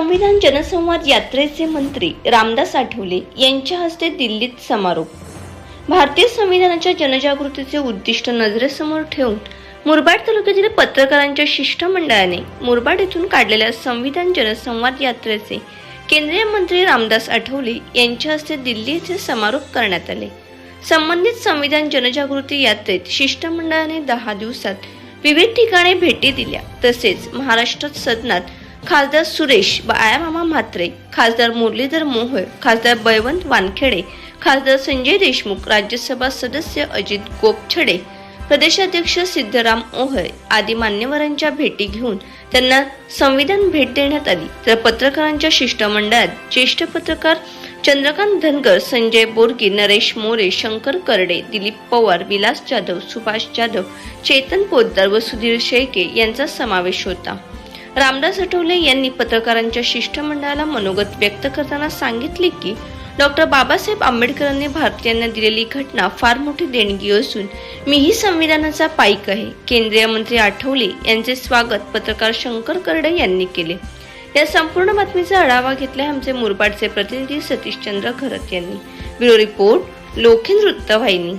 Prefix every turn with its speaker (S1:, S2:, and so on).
S1: संविधान जनसंवाद यात्रेचे मंत्री रामदास आठवले यांच्या हस्ते दिल्लीत समारोप. भारतीय संविधानाच्या जनजागृतीचे उद्दिष्ट नजरेसमोर ठेवून मुरबाड तालुक्यातील पत्रकारांच्या शिष्टमंडळाने मुरबाड येथून काढलेल्या संविधान जनसंवाद यात्रेचे केंद्रीय मंत्री रामदास आठवले यांच्या हस्ते दिल्ली येथे समारोप करण्यात आले. संबंधित संविधान जनजागृती यात्रेत शिष्टमंडळाने दहा दिवसात विविध ठिकाणी भेटी दिल्या. तसेच महाराष्ट्रात सदनात खासदार सुरेश बाळामामा म्हात्रे खासदार मुरलीधर मोहोळ खासदार बळवंत वानखेडे खासदार संजय देशमुख राज्यसभा सदस्य अजित गोपछडे प्रदेशाध्यक्ष सिद्धराम ओहळ आदी मान्यवरांच्या भेटी घेऊन त्यांना संविधान भेट देण्यात आली. तर पत्रकारांच्या शिष्टमंडळात ज्येष्ठ पत्रकार चंद्रकांत धनगर संजय बोरगी नरेश मोरे शंकर करडे दिलीप पवार विलास जाधव सुभाष जाधव चेतन पोद्दार व सुधीर शेळके यांचा समावेश होता. रामदास आठवले यांनी पत्रकारांच्या शिष्टमंडळाला मनोगत व्यक्त करताना सांगितले की डॉक्टर बाबासाहेब आंबेडकरांनी भारतीयांना दिलेली घटना फार मोठी देणगी असून मीही संविधानाचा पाईक आहे. केंद्रीय मंत्री आठवले यांचे स्वागत पत्रकार शंकर करडे यांनी केले. या संपूर्ण बातमीचा आढावा घेतला आमचे मुरबाडचे प्रतिनिधी सतीशचंद्र घरत यांनी. ब्युरो रिपोर्ट लोखिन वृत्तवाहिनी.